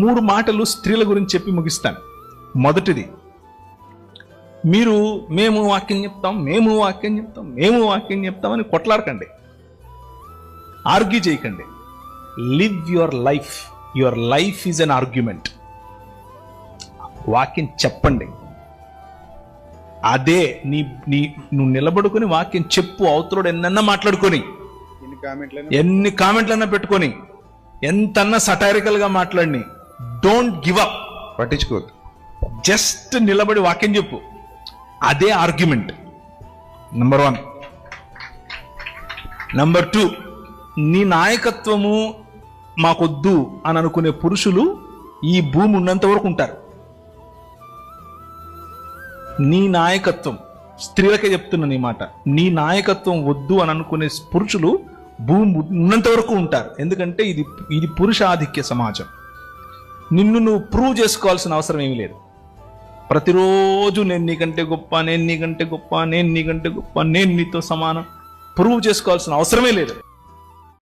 మూడు మాటలు స్త్రీల గురించి చెప్పి ముగిస్తాను. మొదటిది మీరు మేము వాక్యం చెప్తాం మేము వాక్యం చెప్తాం మేము వాక్యం చెప్తామని కొట్లాడకండి. ఆర్గ్యూ చేయకండి. Live your life your life is an argument వాక్యం చెప్పండి. అదే నీ నీ నువ్వు నిలబడుకొని వాక్యం చెప్పు అవతలోడు ఎన్నన్నా మాట్లాడుకొని. ఎన్ని కామెంట్లు ఎన్ని కామెంట్లన్నా పెట్టుకొని. ఎంతన్నా satirical గా మాట్లాడిని. డోంట్ గివ్ అప్ పట్టించుకోవద్దు. జస్ట్ నిలబడి వాక్యం చెప్పు. అదే argument number one number two నీ నాయకత్వము మాకొద్దు అని అనుకునే పురుషులు ఈ భూమి ఉన్నంత వరకు ఉంటారు. నీ నాయకత్వం. స్త్రీలకే చెప్తున్నా నీ మాట. నీ నాయకత్వం వద్దు అని అనుకునే పురుషులు భూమి ఉన్నంత వరకు ఉంటారు. ఎందుకంటే ఇది ఇది పురుషాధిక్య సమాజం. నిన్ను నువ్వు ప్రూవ్ చేసుకోవాల్సిన అవసరం ఏమీ లేదు. ప్రతిరోజు నేను నీకంటే గొప్ప నేను నీకంటే గొప్ప నేను నీకంటే గొప్ప నేను నీతో సమానం. ప్రూవ్ చేసుకోవాల్సిన అవసరమే లేదు.